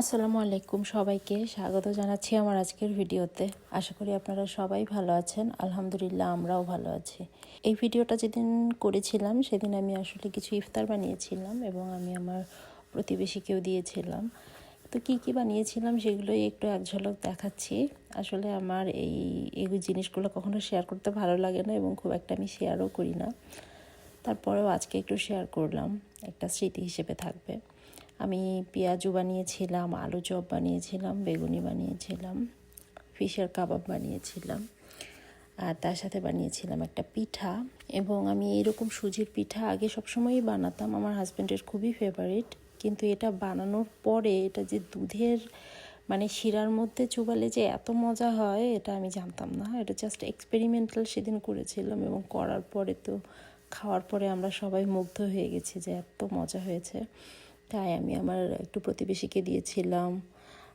আসসালামু আলাইকুম সবাইকে। স্বাগত জানাচ্ছি আমার আজকের ভিডিওতে। আশা করি আপনারা সবাই ভালো আছেন। আলহামদুলিল্লাহ আমরাও ভালো আছি। এই ভিডিওটা যেদিন করেছিলাম, সেদিন আমি আসলে কিছু ইফতার বানিয়েছিলাম এবং আমি আমার প্রতিবেশীকেও দিয়েছিলাম। তো কী কী বানিয়েছিলাম সেগুলোই একটু এক ঝলক দেখাচ্ছি। আসলে আমার এই এই জিনিসগুলো কখনো শেয়ার করতে ভালো লাগে না এবং খুব একটা আমি শেয়ারও করি না। তারপরেও আজকে একটু শেয়ার করলাম। একটা স্মৃতি হিসেবে থাকবে। আমি পেঁয়াজু বানিয়েছিলাম, আলু চপ বানিয়েছিলাম, বেগুনি বানিয়েছিলাম, ফিশের কাবাব বানিয়েছিলাম, আর তার সাথে বানিয়েছিলাম একটা পিঠা। এবং আমি এরকম সুজির পিঠা আগে সবসময়ই বানাতাম, আমার হাজব্যান্ডের খুবই ফেভারিট কিন্তু এটা বানানোর পরে এটা যে দুধের মানে শিরার মধ্যে চুবালে যে এত মজা হয়, এটা আমি জানতাম না। এটা জাস্ট এক্সপেরিমেন্টাল সেদিন করেছিলাম এবং করার পরে তো, খাওয়ার পরে আমরা সবাই মুগ্ধ হয়ে গেছি যে এত মজা হয়েছে। তাই আমি আমার একটু প্রতিবেশীকে দিয়েছিলাম।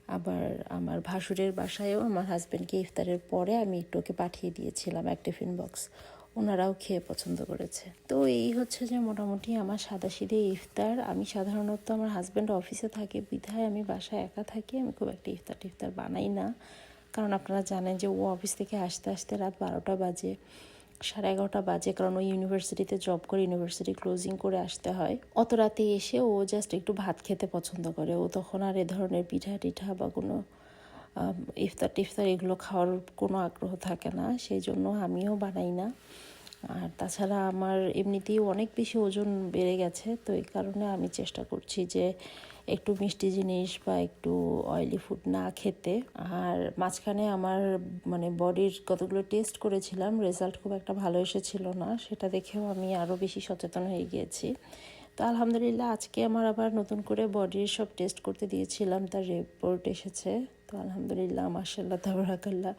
আবার আমার ভাসুরের বাসায়ও আমার হাজব্যান্ডকে ইফতারের পরে আমি একটু ওকে পাঠিয়ে দিয়েছিলাম এক টিফিন বক্স ওনারাও খেয়ে পছন্দ করেছে। তো এই হচ্ছে যে মোটামুটি আমার সাদা সাদাসিধে ইফতার। আমি সাধারণত আমার হাজব্যান্ড অফিসে থাকে, বিধায় আমি বাসায় একা থাকি। আমি খুব একটা ইফতার টিফতার বানাই না। কারণ আপনারা জানেন যে ও অফিস থেকে আসতে আসতে রাত বারোটা বাজে। সাড়ে এগারোটা বাজে, কারণ ওই ইউনিভার্সিটিতে জব করে ইউনিভার্সিটি ক্লোজিং করে আসতে হয়। অত রাতে এসে ও জাস্ট একটু ভাত খেতে পছন্দ করে। ও তখন আর এ ধরনের পিঠা টিঠা বা কোনো ইফতার টিফতার এগুলো খাওয়ার কোনো আগ্রহ থাকে না। সেই জন্য আমিও বানাই না। আর তাছাড়া আমার এমনিতেই অনেক বেশি ওজন বেড়ে গেছে। তো এই কারণে আমি চেষ্টা করছি যে একটু মিষ্টি জিনিস বা একটু অয়েলি ফুড না খেতে। আর মাঝখানে আমার মানে বডির কতগুলো টেস্ট করেছিলাম রেজাল্ট খুব একটা ভালো এসেছিল না। সেটা দেখেও আমি আরও বেশি সচেতন হয়ে গিয়েছি। তো আলহামদুলিল্লাহ, আজকে আমার আবার নতুন করে বডির সব টেস্ট করতে দিয়েছিলাম, তার রিপোর্ট এসেছে। তো আলহামদুলিল্লাহ মার্শাল্লাহ তাবরাকাল্লাহ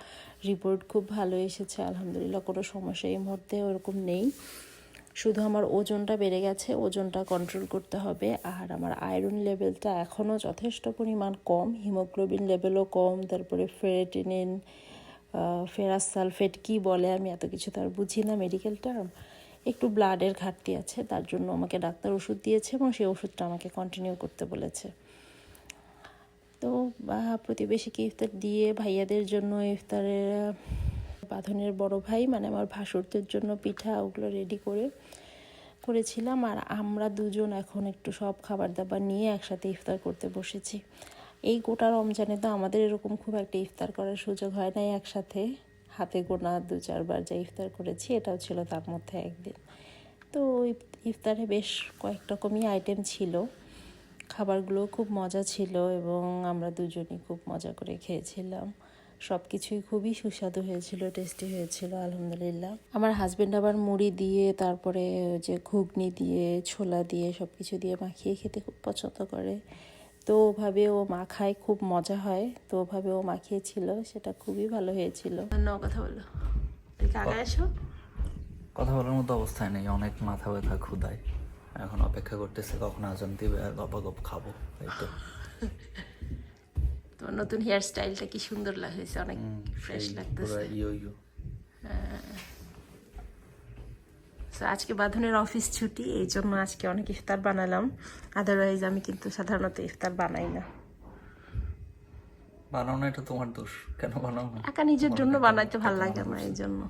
রিপোর্ট খুব ভালো এসেছে। আলহামদুলিল্লাহ, কোনো সমস্যা এই মুহূর্তে ওরকম নেই। শুধু আমার ওজনটা বেড়ে গেছে, ওজনটা কন্ট্রোল করতে হবে। আর আমার আয়রন লেভেলটা এখনও যথেষ্ট পরিমাণ কম। হিমোগ্লোবিন লেভেলও কম, তারপরে ফেরেটিনিন ফেরাস সালফেট কি বলে আমি এত কিছু তার বুঝি না মেডিকেল টার্ম একটু ব্লাডের ঘাটতি আছে, তার জন্য আমাকে ডাক্তার ওষুধ দিয়েছে এবং সেই ওষুধটা আমাকে কন্টিনিউ করতে বলেছে। তো প্রতিবেশীকে ইফতার দিয়ে ভাইয়াদের জন্য ইফতারের বাঁধনের বড় ভাই মানে আমার ভাসুরদের জন্য পিঠা ওগুলো রেডি করে করেছিলাম। আর আমরা দুজন এখন একটু সব খাবার দাবার নিয়ে একসাথে ইফতার করতে বসেছি। এই গোটা রমজানে তো আমাদের এরকম খুব একটা ইফতার করার সুযোগ হয় নাই একসাথে। হাতে গোনা দু চারবার যা ইফতার করেছি, এটাও ছিল তার মধ্যে একদিন। তো ইফতারে বেশ কয়েক রকমই আইটেম ছিল। খাবারগুলো খুব মজা ছিল এবং আমরা দুজনই খুব মজা করে খেয়েছিলাম। সব কিছুই খুবই সুস্বাদু হয়েছিল টেস্টি হয়েছিল আলহামদুলিল্লাহ। আমার হাজব্যান্ড আবার মুড়ি দিয়ে তারপরে যে ঘুগনি দিয়ে ছোলা দিয়ে সব কিছু দিয়ে মাখিয়ে খেতে খুব পছন্দ করে। তো ওভাবে ও মাখায় খুব মজা হয়। তো ওভাবে ও মাখিয়েছিল সেটা খুবই ভালো হয়েছিল। কথা বলো। আগে কথা বলার মতো অবস্থায় নেই অনেক মাথা ব্যথা ক্ষুদায় এখন অপেক্ষা করতেছে কখন আজান দিবে আর গপা গপ খাব এই তো। তোমার নতুন হেয়ার স্টাইলটা কি সুন্দর লাগছে অনেক ফ্রেশ লাগতেছে পুরো ইয়ো ইয়ো তো আজকে বাঁধনের অফিস ছুটি এই জন্য আজকে অনেক ইফতার বানালাম। আদারওয়াইজ আমি কিন্তু সাধারণত ইফতার বানাই না। বানাও না এটা তোমার দোষ। কেন বানাও না? একা নিজের জন্য বানাইতে ভালো লাগে না এই জন্য।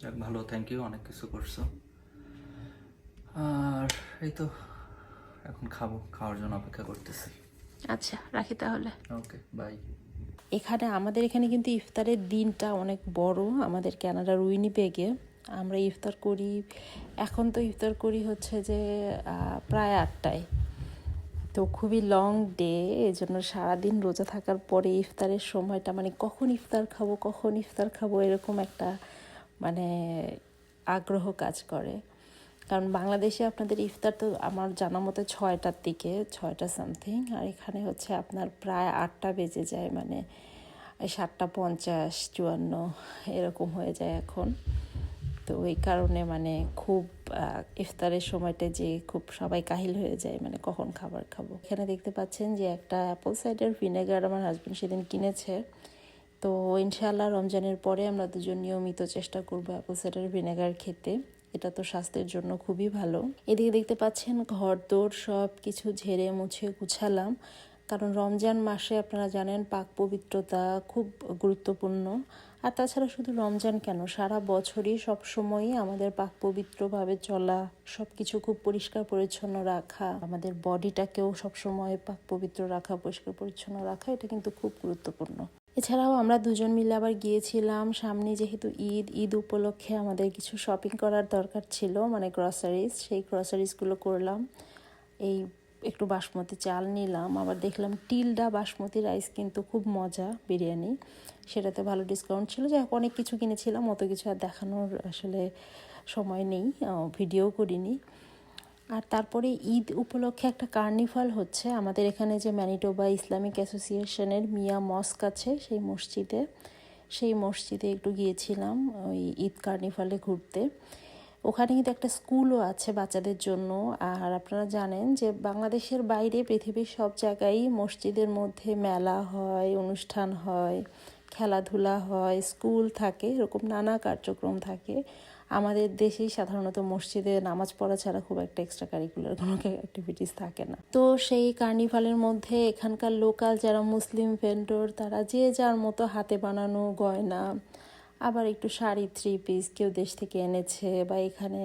যাক ভালো থ্যাংক ইউ অনেক কিছু করছ। আর এই তো এখন খাব খাওয়ার জন্য অপেক্ষা করতেছি। আচ্ছা রাখি তাহলে। Okay bye. এখানে আমাদের এখানে কিন্তু ইফতারের দিনটা অনেক বড়। আমাদের ক্যানাডার উইনি উইনিপেগে আমরা ইফতার করি এখন তো ইফতার করি হচ্ছে যে প্রায় আটটায়। তো খুবই লং ডে এই জন্য সারাদিন রোজা থাকার পরে ইফতারের সময়টা মানে কখন ইফতার খাব কখন ইফতার খাব এরকম একটা মানে আগ্রহ কাজ করে। কারণ বাংলাদেশে আপনাদের ইফতার তো আমার জানা মতে ছয়টার দিকে, ছয়টা সামথিং আর এখানে হচ্ছে আপনার প্রায় আটটা বেজে যায় মানে সাতটা পঞ্চাশ, চুয়ান্ন, এরকম হয়ে যায় এখন। তো ওই কারণে মানে খুব ইফতারের সময়টা যে খুব সবাই কাহিল হয়ে যায় মানে কখন খাবার খাব। এখানে দেখতে পাচ্ছেন যে একটা অ্যাপল সাইডার ভিনেগার আমার হাজব্যান্ড সেদিন কিনেছে। তো ইনশাআল্লাহ রমজানের পরে আমরা দুজন নিয়মিত চেষ্টা করব অ্যাপল সাইডার ভিনেগার খেতে। এটা তো স্বাস্থ্যের জন্য খুবই ভালো। এদিকে দেখতে পাচ্ছেন ঘর দোর সব কিছু ঝেড়ে মুছে গুছালাম। কারণ রমজান মাসে আপনারা জানেন পাক পবিত্রতা খুব গুরুত্বপূর্ণ। আর তাছাড়া শুধু রমজান কেন, সারা বছরই সবসময়ই আমাদের পাক পবিত্রভাবে চলা সব কিছু খুব পরিষ্কার পরিচ্ছন্ন রাখা, আমাদের বডিটাকেও সবসময় পাক পবিত্র রাখা, পরিষ্কার পরিচ্ছন্ন রাখা, এটা কিন্তু খুব গুরুত্বপূর্ণ। এছাড়াও আমরা দুজন মিলে আবার গিয়েছিলাম। সামনে যেহেতু ঈদ ঈদ উপলক্ষে আমাদের কিছু শপিং করার দরকার ছিল মানে গ্রসারিজ সেই গ্রসারিজগুলো করলাম। এই একটু বাসমতি চাল নিলাম, আবার দেখলাম টিলডা বাসমতি রাইস কিন্তু খুব মজা বিরিয়ানি। সেটাতে ভালো ডিসকাউন্ট ছিল। যাই অনেক কিছু কিনেছিলাম, অত কিছু আর দেখানোর আসলে সময় নেই ভিডিও করিনি। আর তারপরে ঈদ উপলক্ষে একটা কার্নিভাল হচ্ছে। আমাদের এখানে যে ম্যানিটোবা ইসলামিক অ্যাসোসিয়েশনের মিয়া মস্ক আছে, সেই মসজিদে। সেই মসজিদে একটু গিয়েছিলাম ওই ঈদ কার্নিভালে ঘুরতে। ওখানে কিন্তু একটা স্কুলও আছে বাচ্চাদের জন্য। আর আপনারা জানেন যে বাংলাদেশের বাইরে পৃথিবীর সব জায়গায় মসজিদের মধ্যে মেলা হয়, অনুষ্ঠান হয়, খেলাধুলা হয়, স্কুল থাকে, এরকম নানা কার্যক্রম থাকে। আমাদের দেশেই সাধারণত মসজিদে নামাজ পড়া ছাড়া খুব একটা এক্সট্রা কারিকুলার কোনো অ্যাক্টিভিটিস থাকে না। তো সেই কার্নিভালের মধ্যে এখানকার লোকাল যারা মুসলিম ভেন্ডর তারা যে যার মতো হাতে বানানো গয়না, আবার একটু শাড়ি থ্রি পিস কেউ দেশ থেকে এনেছে বা এখানে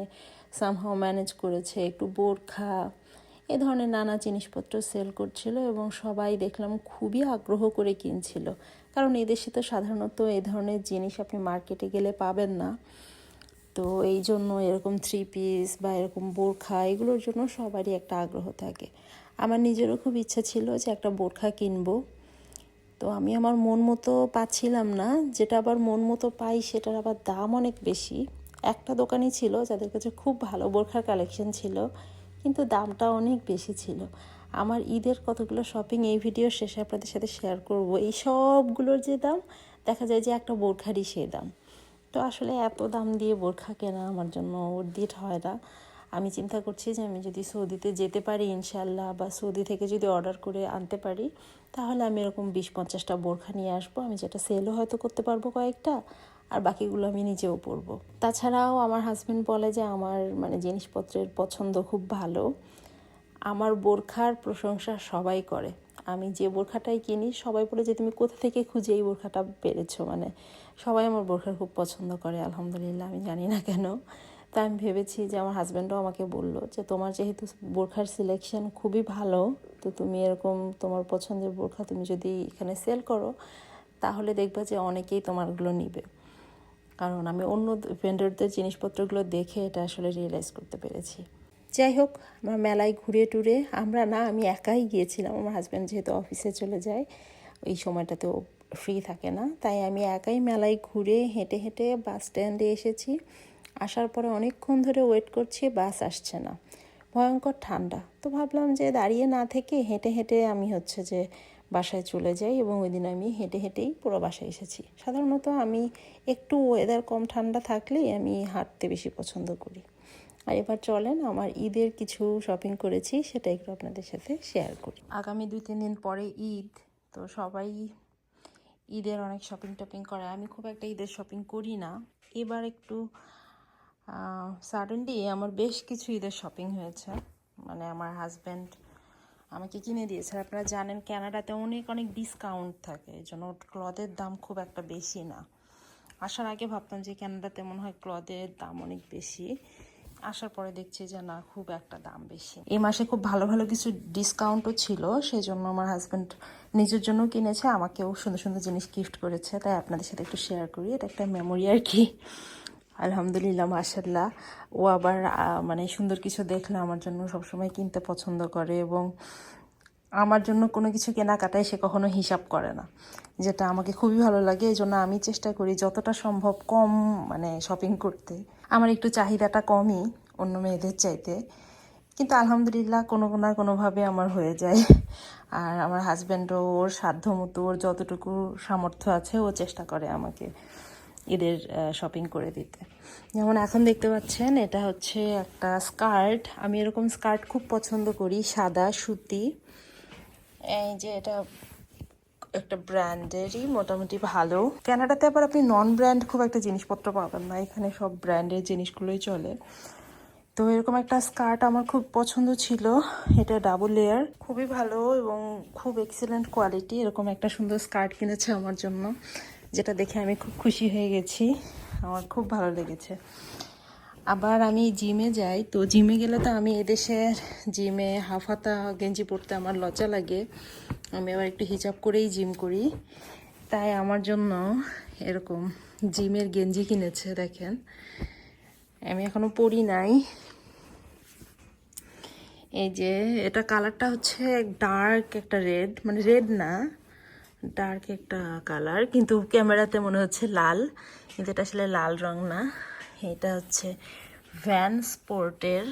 সামহাও ম্যানেজ করেছে, একটু বোরখা, এ ধরনের নানা জিনিসপত্র সেল করছিল এবং সবাই দেখলাম খুবই আগ্রহ করে কিনছিল। কারণ এদেশে তো সাধারণত এ ধরনের জিনিস আপনি মার্কেটে গেলে পাবেন না। তো এই জন্য এরকম থ্রি পিস বা এরকম বোরখা এগুলোর জন্য সবারই একটা আগ্রহ থাকে। আমার নিজেরও খুব ইচ্ছা ছিল যে একটা বোরখা কিনবো। তো আমি আমার মন মতো পাচ্ছিলাম না। যেটা আবার মন মতো পাই সেটার আবার দাম অনেক বেশি। একটা দোকানই ছিল যাদের কাছে খুব ভালো বোরখার কালেকশন ছিল, কিন্তু দামটা অনেক বেশি ছিল। আমার ঈদের কতগুলো শপিং এই ভিডিও শেষে আপনাদের সাথে শেয়ার করব। এই সবগুলোর যে দাম, দেখা যায় যে একটা বোরখারই সে দাম। তো আসলে এত দাম দিয়ে বোরখা কেনা আমার জন্য ওর হয় না। আমি চিন্তা করছি যে আমি যদি সৌদিতে যেতে পারি ইনশাল্লাহ বা সৌদি থেকে যদি অর্ডার করে আনতে পারি, তাহলে আমি এরকম বিশ পঞ্চাশটা বোরখা নিয়ে আসব। আমি যেটা সেলও হয়তো করতে পারব কয়েকটা, আর বাকিগুলো আমি নিজেও পরবো। তাছাড়াও আমার হাজব্যান্ড বলে যে আমার মানে জিনিসপত্রের পছন্দ খুব ভালো। আমার বোরখার প্রশংসা সবাই করে। আমি যে বোরখাটাই কিনি, সবাই বলে যে, তুমি কোথা থেকে খুঁজে এই বোরখাটা পেরেছ? মানে সবাই আমার বোরখা খুব পছন্দ করে, আলহামদুলিল্লাহ, আমি জানি না কেন। তাই আমি ভেবেছি যে, আমার হাজব্যান্ডও আমাকে বলল যে, তোমার যেহেতু বোরখার সিলেকশন খুবই ভালো, তো তুমি এরকম তোমার পছন্দের বোরখা তুমি যদি এখানে সেল করো, তাহলে দেখবা যে, অনেকেই তোমারগুলো নিবে। কারণ আমি অন্য ভেন্ডরদের জিনিসপত্রগুলো দেখে এটা আসলে রিয়েলাইজ করতে পেরেছি। যাই হোক, আমার মেলায় ঘুরে টুরে আমরা না, আমি একাই গিয়েছিলাম। আমার হাজব্যান্ড যেহেতু অফিসে চলে যায়, ওই সময়টাতেও ফ্রি থাকে না। তাই আমি একাই মেলায় ঘুরে হেঁটে হেঁটে বাস স্ট্যান্ডে এসেছি। আসার পরে অনেকক্ষণ ধরে ওয়েট করছি বাস আসছে না। ভয়ঙ্কর ঠান্ডা। তো ভাবলাম যে দাঁড়িয়ে না থেকে হেঁটে হেঁটে আমি হচ্ছে যে বাসায় চলে যাই এবং ওই দিন আমি হেঁটে হেঁটেই পুরো বাসায় এসেছি। সাধারণত আমি একটু ওয়েদার কম ঠান্ডা থাকলেই আমি হাঁটতে বেশি পছন্দ করি। আর এবার চলেন আমার ঈদের কিছু শপিং করেছি, সেটা একটু আপনাদের সাথে শেয়ার করি। আগামী দুই, তিন দিন পরে ঈদ, তো সবাই ঈদের অনেক শপিং টপিং করে। আমি খুব একটা ঈদের শপিং করি না। এবার একটু সাডেনলি আমার বেশ কিছু ঈদের শপিং হয়েছে। মানে আমার হাজব্যান্ড আমাকে কিনে দিয়েছে। আপনারা জানেন ক্যানাডাতে অনেক অনেক ডিসকাউন্ট থাকে। এই জন্য ক্লথের দাম খুব একটা বেশি না। আসার আগে ভাবতাম যে ক্যানাডাতে মনে হয় ক্লথের দাম অনেক বেশি। আসার পরে দেখছি যে না, খুব একটা দাম বেশি। এই মাসে খুব ভালো ভালো কিছু ডিসকাউন্টও ছিল সেই জন্য আমার হাজব্যান্ড নিজের জন্য কিনেছে, আমাকেও সুন্দর সুন্দর জিনিস গিফট করেছে, তাই আপনাদের সাথে একটু শেয়ার করি, এটা একটা মেমোরি আর কি। আলহামদুলিল্লাহ মাসাল্লাহ ও আবার মানে সুন্দর কিছু দেখলে আমার জন্য সবসময় কিনতে পছন্দ করে এবং আমার জন্য কোনো কিছু কেনাকাটায় সে কখনো হিসাব করে না, যেটা আমাকে খুবই ভালো লাগে। এই জন্য আমি চেষ্টা করি যতটা সম্ভব কম মানে শপিং করতে। আমার একটু চাহিদাটা কমই অন্য মেয়েদের চাইতে। কিন্তু আলহামদুলিল্লাহ কোনো না কোনোভাবে আমার হয়ে যায়। আর আমার হাজব্যান্ডও ওর সাধ্য মতো, ওর যতটুকু সামর্থ্য আছে, ও চেষ্টা করে আমাকে ঈদের শপিং করে দিতে। যেমন এখন দেখতে পাচ্ছেন, এটা হচ্ছে একটা স্কার্ট আমি এরকম স্কার্ট খুব পছন্দ করি, সাদা সুতি। এই যে এটা একটা ব্র্যান্ডেরই মোটামুটি ভালো। কানাডাতে আবার আপনি নন ব্র্যান্ড খুব একটা জিনিসপত্র পাবেন না। এখানে সব ব্র্যান্ডের জিনিসগুলোই চলে। তো এরকম একটা স্কার্ট আমার খুব পছন্দ ছিল। এটা ডাবল লেয়ার খুবই ভালো এবং খুব এক্সেলেন্ট কোয়ালিটি এরকম একটা সুন্দর স্কার্ট কিনেছে আমার জন্য, যেটা দেখে আমি খুব খুশি হয়ে গেছি। আমার খুব ভালো লেগেছে। আবার আমি জিমে যাই। তো জিমে গেলে তো আমি এদেশের জিমে হাফ হাতা গেঞ্জি পরতে আমার লজ্জা লাগে। আমি আবার একটু হিজাব করেই জিম করি। তাই আমার জন্য এরকম জিমের গেঞ্জি কিনেছে, দেখেন। আমি এখনও পরি নাই। এই যে, এটা কালারটা হচ্ছে ডার্ক একটা রেড মানে রেড না ডার্ক একটা কালার, কিন্তু ক্যামেরাতে মনে হচ্ছে লাল, কিন্তু এটা আসলে লাল রং না। এটা হচ্ছে ভ্যান স্পোর্টের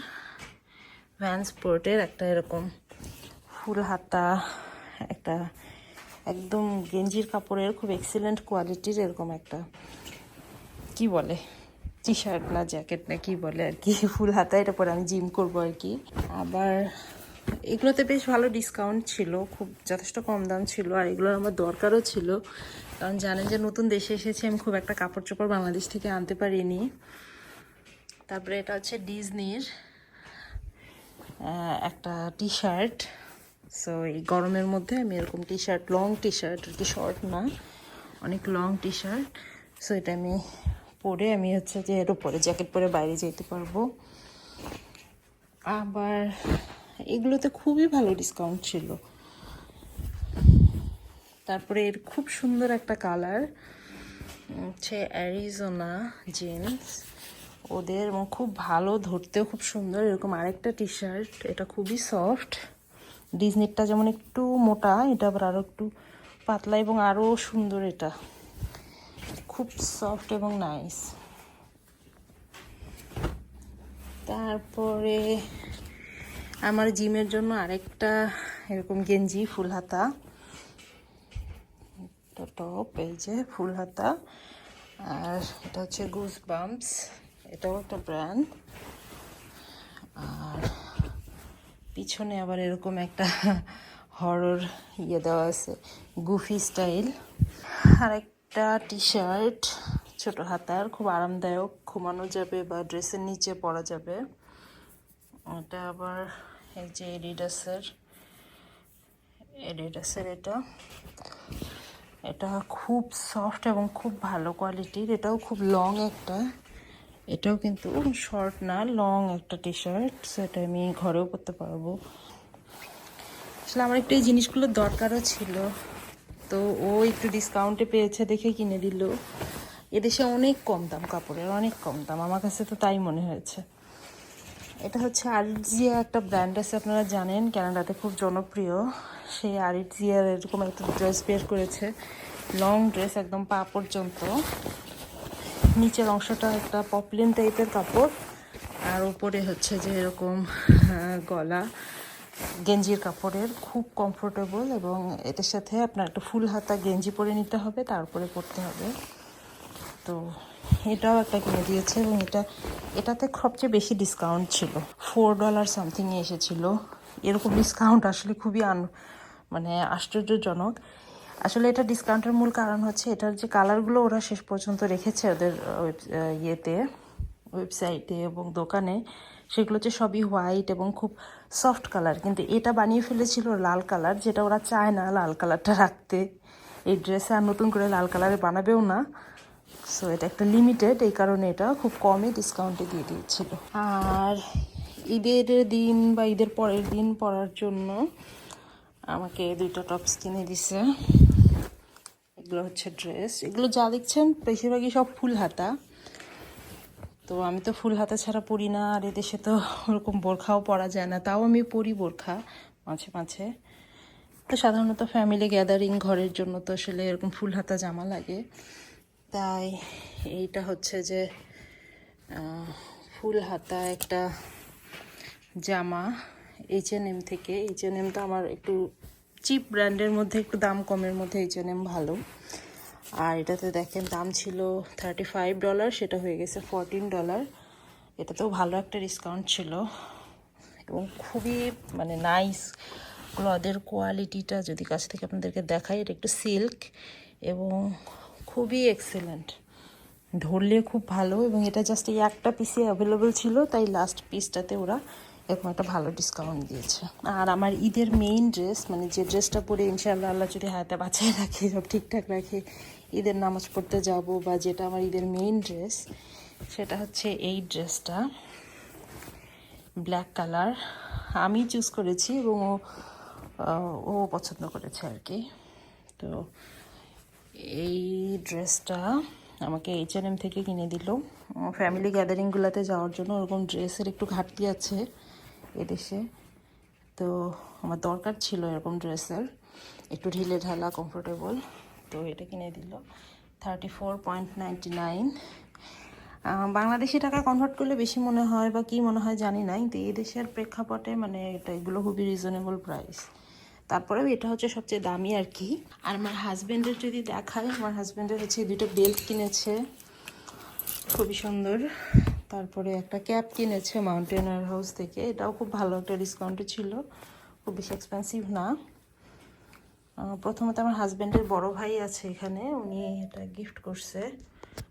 ভ্যান স্পোর্টের একটা এরকম ফুল হাতা একটা একদম গেঞ্জির কাপড়ের খুব এক্সিলেন্ট কোয়ালিটির এরকম একটা, কি বলে টি শার্ট না জ্যাকেট না কি বলে আর কি, ফুল হাতা এটা পরে আমি জিম করব আর কি। আবার এগুলোতে বেশ ভালো ডিসকাউন্ট ছিল, খুব যথেষ্ট কম দাম ছিল আর এগুলোর আমার দরকারও ছিল। কারণ জানেন যে নতুন দেশে এসেছি, আমি খুব একটা কাপড় চোপড় বাংলাদেশ থেকে আনতে পারিনি। তারপরে এটা হচ্ছে ডিজনির একটা টি শার্ট সো এই গরমের মধ্যে আমি এরকম T shirt long T shirt আর কি শর্ট না, অনেক লং টি শার্ট সো এটা আমি পরে আমি হচ্ছে যে এর উপরে জ্যাকেট পরে বাইরে যেতে পারব। আবার এগুলোতে খুবই ভালো ডিসকাউন্ট ছিল। তারপরে এর খুব সুন্দর একটা কালার হচ্ছে অ্যারিজোনা জিন্স ওদের এবং খুব ভালো, ধরতেও খুব সুন্দর। এরকম আরেকটা টি শার্ট এটা খুবই সফট ডিজনিরটা যেমন একটু মোটা, এটা আবার আরও একটু পাতলা এবং আরও সুন্দর এটা। খুব সফট এবং নাইস তারপরে আমার জিমের জন্য আরেকটা এরকম গেঞ্জি, ফুল হাতা। টপ এই যে ফুল হাতা। আর এটা হচ্ছে গুজ বাম্পস এটাও একটা ব্র্যান্ড আর পিছনে আবার এরকম একটা হরর ইয়ে দেওয়া আছে গুফি স্টাইল আর একটা টি শার্ট ছোট হাতার খুব আরামদায়ক। ঘুমানো যাবে বা ড্রেসের নিচে পরা যাবে। এটা আবার এই যে এডিডাসের এডিডাসের এটা। এটা খুব সফট এবং খুব ভালো কোয়ালিটির এটাও খুব লং একটা। এটাও কিন্তু শর্ট না লং একটা টি শার্ট সেটা আমি ঘরেও পরতে পারব। আসলে আমার একটু এই জিনিসগুলোর দরকারও ছিল। তো ও একটু ডিসকাউন্টে পেয়েছে দেখে কিনে দিল। এদেশে অনেক কম দাম, কাপড়ের অনেক কম দাম, আমার কাছে তো তাই মনে হয়েছে। এটা হচ্ছে আরিজিয়া একটা ব্র্যান্ড আছে, আপনারা জানেন কানাডাতে খুব জনপ্রিয়। সেই আরিজিয়ার এরকম একটা ড্রেস বের করেছে লং ড্রেস একদম পা পর্যন্ত নিচের অংশটা একটা পপলিন টাইপের কাপড়। আর উপরে হচ্ছে যে এরকম গলা, গেঞ্জির কাপড়ের। খুব কমফোর্টেবল এবং এটার সাথে আপনার একটা ফুল হাতা গেঞ্জি পরে নিতে হবে, তারপরে পরতে হবে। তো এটাও একটা কিনে দিয়েছে এবং এটা, এটাতে সবচেয়ে বেশি ডিসকাউন্ট ছিল। ফোর ডলার সামথিংয়ে এসেছিল। এরকম ডিসকাউন্ট আসলে খুবই আন মানে আশ্চর্যজনক। আসলে এটা ডিসকাউন্টের মূল কারণ হচ্ছে এটার যে কালারগুলো ওরা শেষ পর্যন্ত রেখেছে ওদের ইয়েতে ওয়েবসাইটে এবং দোকানে, সেগুলো হচ্ছে সবই হোয়াইট এবং খুব সফট কালার কিন্তু এটা বানিয়ে ফেলেছিল লাল কালার যেটা ওরা চায় না লাল কালারটা রাখতে। এই ড্রেসে আর নতুন করে লাল কালারে বানাবেও না। সো এটা একটা লিমিটেড এই কারণে এটা খুব কমই ডিসকাউন্টে দিয়ে দিয়েছিল। আর ঈদের দিন বা ঈদের পরের দিন পরার জন্য আমাকে দুইটা টপস কিনে দিছে। এগুলো হচ্ছে ড্রেস এগুলো যা দেখছেন, বেশিরভাগই সব ফুল হাতা। তো আমি তো ফুল হাতা ছাড়া পরি না, আর এদেশে তো ওরকম বোরখাও পরা যায় না, তাও আমি পরি বোরখা মাঝে মাঝে। তো সাধারণত ফ্যামিলি গ্যাদারিং ঘরের জন্য তো আসলে এরকম ফুল হাতা জামা লাগে। তাই এইটা হচ্ছে যে ফুল হাতা একটা জামা। এইচ এন এম থেকে এইচ এন আমার একটু চিপ ব্র্যান্ডের মধ্যে একটু দাম কমের মধ্যে এইচ এন এম ভালো। আর এটাতে দেখেন, দাম ছিল থার্টি ফাইভ ডলার সেটা হয়ে গেছে ফোরটিন ডলার এটাতেও ভালো একটা ডিসকাউন্ট ছিল। এবং খুবই মানে নাইস ক্লদের কোয়ালিটিটা যদি কাছ থেকে আপনাদেরকে দেখাই, এটা একটু সিল্ক এবং খুবই এক্সেলেন্ট ধরলে খুব ভালো এবং এটা জাস্ট এই একটা পিসে অ্যাভেলেবল ছিল, তাই লাস্ট পিসটাতে ওরা এরকম একটা ভালো ডিসকাউন্ট দিয়েছে। আর আমার ঈদের মেইন ড্রেস মানে যে ড্রেসটা পরে ইনশাআল্লাহ আল্লাহ যদি হাতে বাঁচিয়ে রাখে, সব ঠিকঠাক রাখে, ঈদের নামাজ পড়তে যাব বা যেটা আমার ঈদের মেইন ড্রেস সেটা হচ্ছে এই ড্রেসটা ব্ল্যাক কালার আমি চুজ করেছি এবং ও ও পছন্দ করেছে আর কি। তো এই ড্রেসটা আমাকে এইচ এন এম থেকে কিনে দিল। ফ্যামিলি গ্যাদারিংগুলোতে যাওয়ার জন্য ওরকম ড্রেসের একটু ঘাটতি আছে। এদেশে। তো আমার দরকার ছিল এরকম ড্রেসের। একটু ঢিলে ঢালা কমফোর্টেবল তো এটা কিনে দিল। Thirty four point ninety nine Bangladeshi টাকা কনভার্ট করলে বেশি মনে হয় বা কি মনে হয় জানি না, কিন্তু এই দেশের প্রেক্ষাপটে মানে এটা, এগুলো খুবই রিজনেবল প্রাইস তারপরেও এটা হচ্ছে সবচেয়ে দামি আর কি। আর আমার হাজব্যান্ডের যদি দেখায় আমার হাজব্যান্ডের হচ্ছে দুটো বেল্ট কিনেছে। খুবই সুন্দর। তারপরে একটা ক্যাপ কিনেছে মাউন্টেনার হাউস থেকে। এটাও খুব ভালো একটা ডিসকাউন্টে ছিল। খুব বেশি এক্সপেন্সিভ না। প্রথমত আমার হাজব্যান্ডের বড় ভাই আছে এখানে। উনি এটা গিফট করছে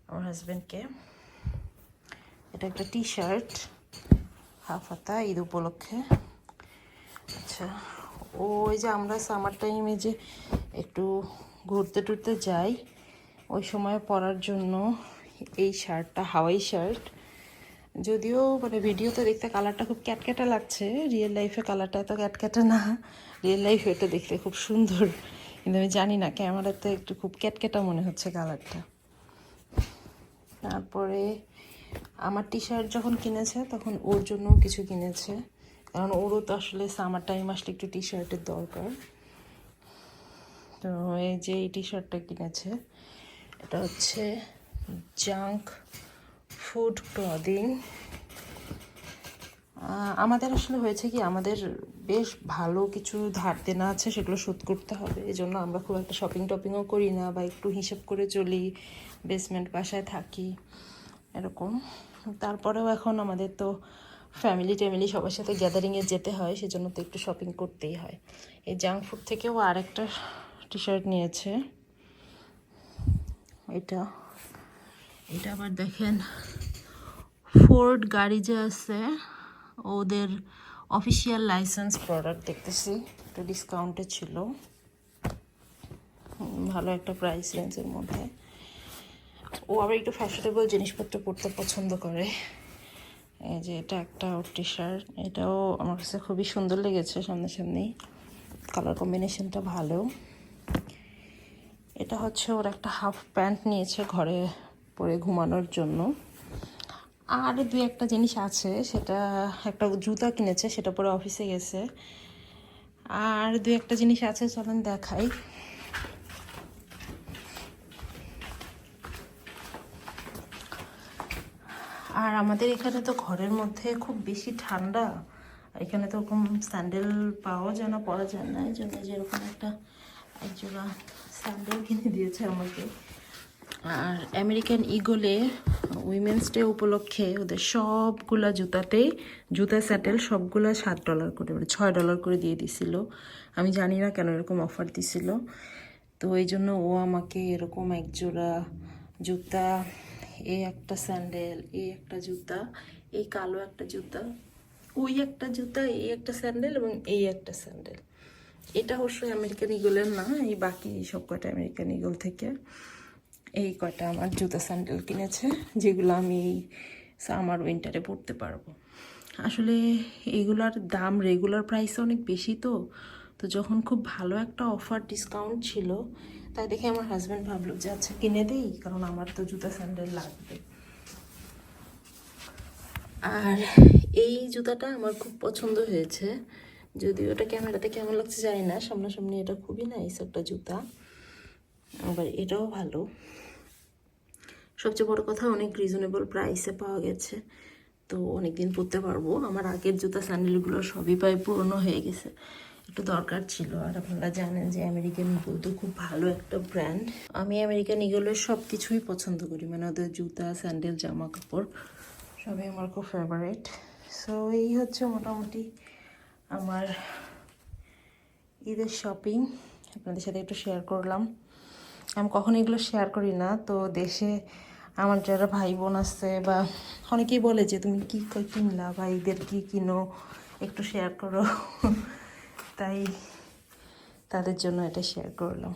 আমার হাজব্যান্ডকে এটা একটা টি শার্ট হাফ হাতা, ঈদ উপলক্ষে। আচ্ছা ওই যে আমরা সামার টাইমে যে একটু ঘুরতে টুরতে যাই, ওই সময় পরার জন্য এই শার্টটা হাওয়াই শার্ট যদিও মানে ভিডিওতে দেখতে কালারটা খুব ক্যাটক্যাটা লাগছে রিয়েল লাইফে কালারটা এত ক্যাটক্যাটা না। রিয়েল লাইফে এটা দেখতে খুব সুন্দর, কিন্তু আমি জানি না ক্যামেরাতে একটু খুব ক্যাটক্যাটা মনে হচ্ছে কালারটা তারপরে আমার টি শার্ট যখন কিনেছে, তখন ওর জন্যও কিছু কিনেছে। কারণ ওরও তো আসলে সামার টাইম আসলে একটু টি শার্টের দরকার। তো এই যে এই টি শার্টটা কিনেছে, এটা হচ্ছে জাঙ্ক ফুড ক্লদিং আমাদের আসলে হয়েছে কি, আমাদের বেশ ভালো কিছু ধার দেনা আছে, সেগুলো শোধ করতে হবে। এই জন্য আমরা খুব একটা শপিং টপিংও করি না বা একটু হিসেব করে চলি বেসমেন্ট বাসায় থাকি, এরকম। তারপরেও এখন আমাদের তো ফ্যামিলি ট্যামিলি সবার সাথে গ্যাদারিংয়ে যেতে হয়, সেজন্য তো একটু শপিং করতেই হয়। এই জাঙ্ক ফুড থেকেও আরেকটা টি শার্ট নিয়েছে। এটা এটা আবার দেখেন ফোর্ড গাড়ি যে আছে। ওদের অফিসিয়াল লাইসেন্স প্রোডাক্ট দেখতেছি, একটু ডিসকাউন্টে ছিল। ভালো একটা প্রাইস রেঞ্জের মধ্যে। ও আবার একটু ফ্যাশনেবল জিনিসপত্র পরতে পছন্দ করে। এই যে এটা একটা টি শার্ট এটাও আমার কাছে খুবই সুন্দর লেগেছে সামনাসামনি কালার কম্বিনেশনটা ভালো। এটা হচ্ছে ওর একটা হাফ প্যান্ট নিয়েছে ঘরে। পরে ঘুমানোর জন্য। আর দুই একটা জিনিস আছে, সেটা একটা জুতা কিনেছে, সেটা পরে অফিসে গেছে। আর দুই একটা জিনিস আছে, চলেন দেখাই। আর আমাদের এখানে তো ঘরের মধ্যে খুব বেশি ঠান্ডা, এখানে তো ওরকম স্যান্ডেল পাওয়া যায় না, পরা যায় না, এই জন্য যেরকম একটা একজোড়া স্যান্ডেল কিনে দিয়েছে আমাকে। আর আমেরিকান ইগলে উইমেন্স ডে উপলক্ষে ওদের সবগুলা জুতাতে, জুতা স্যাটেল সবগুলা সাত ডলার করে মানে ছয় ডলার করে দিয়ে দিছিল। আমি জানি না কেন এরকম অফার দিছিল। তো এই জন্য ও আমাকে এরকম এক জোড়া জুতা এই একটা স্যান্ডেল এই একটা জুতা, এই কালো একটা জুতা, ওই একটা জুতা, এই একটা স্যান্ডেল এবং এই একটা স্যান্ডেল। এটা অবশ্যই আমেরিকান ইগলের না, এই বাকি সব কটা আমেরিকান ইগল থেকে। এই কয়টা আমার জুতা স্যান্ডেল কিনেছে, যেগুলো আমি এই সামার উইন্টারে পরতে পারব। আসলে এইগুলার দাম রেগুলার প্রাইস অনেক বেশি তো তো যখন খুব ভালো একটা অফার ডিসকাউন্ট ছিল, তাই দেখে আমার হাজব্যান্ড ভাবলো যে আচ্ছা কিনে দেই, কারণ আমার তো জুতা স্যান্ডেল লাগবে। আর এই জুতাটা আমার খুব পছন্দ হয়েছে, যদিও ওটা ক্যামেরাতে কেমন লাগছে জানি না, সামনাসামনি এটা খুবই নাইস একটা জুতা, আবার এটাও ভালো। সবচেয়ে বড় কথা অনেক রিজনেবল প্রাইসে পাওয়া গেছে। তো অনেক দিন পরতে পারব। আমার আগের জুতা স্যান্ডেলগুলো সবই প্রায় পুরনো হয়ে গেছে। একটু দরকার ছিল। আর আপনারা জানেন যে আমেরিকান ইগল তো খুব ভালো একটা ব্র্যান্ড আমি আমেরিকান ইগলের সব কিছুই পছন্দ করি। মানে ওদের জুতা স্যান্ডেল জামা কাপড় সবই আমার খুব ফেভারিট সো এই হচ্ছে মোটামুটি আমার ঈদের শপিং আপনাদের সাথে একটু শেয়ার করলাম। আমি কখনো এগুলো শেয়ার করি না। তো দেশে আমার যারা ভাই বোন আছে বা অনেকেই বলে যে, তুমি কী কিনলা ভাইদের কী কিনো? একটু শেয়ার করো। তাই তাদের জন্য এটা শেয়ার করলাম।